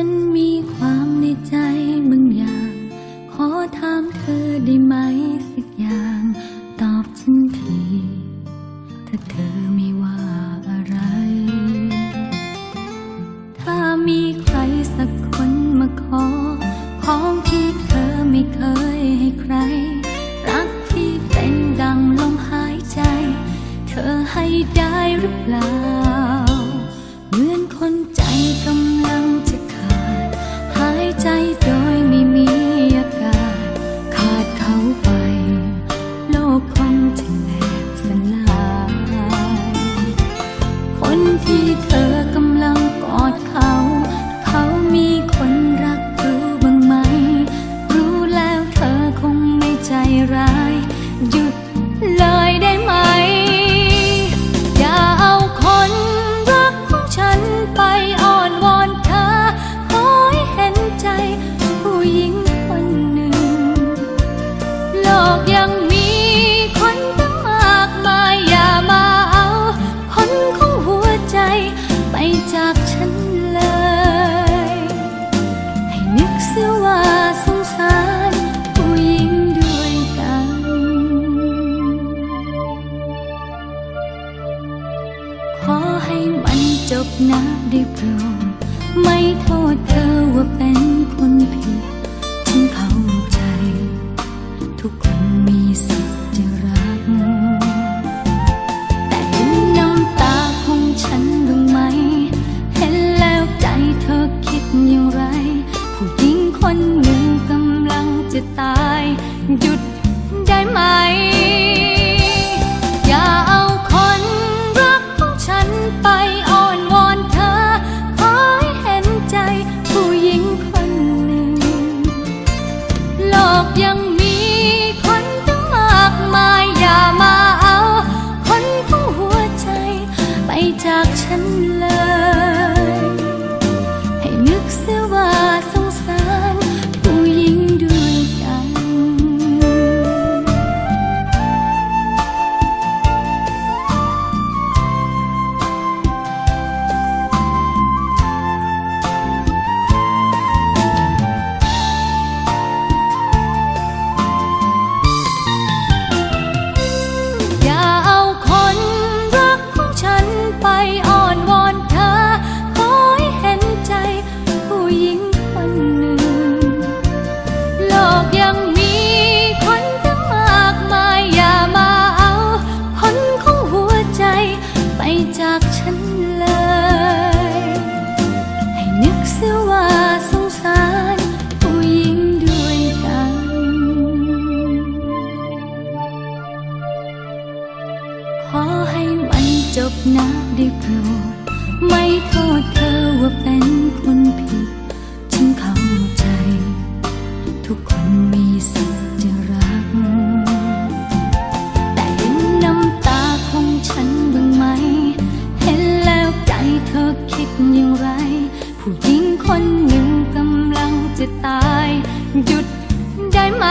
ฉันมีความในใจบางอย่าง ขอถามเธอได้ไหมสักอย่าง ตอบฉันที ถ้าเธอไม่ว่าอะไร ถ้ามีใครสักคนมาขอ ของที่เธอไม่เคยให้ใคร รักที่เป็นดังลมหายใจ เธอให้ได้หรือเปล่า จากฉันเลย ให้นึกเสียว่าสงสารผู้หญิงด้วยกัน ขอให้มันจบนะได้โปรดไม่โทษเธอว่าเป็นคน จะตายหยุดได้ไหม ขอให้มันจบนะได้โปรดไม่โทษเธอว่าเป็นคนผิด ฉันเข้าใจ ทุกคนมีสิทธิ์จะรัก แต่เห็นน้ำตาของฉันบ้างไหม เห็นแล้วใจเธอคิดอย่างไร ผู้หญิงคนหนึ่งกำลังจะตาย หยุดได้ไหม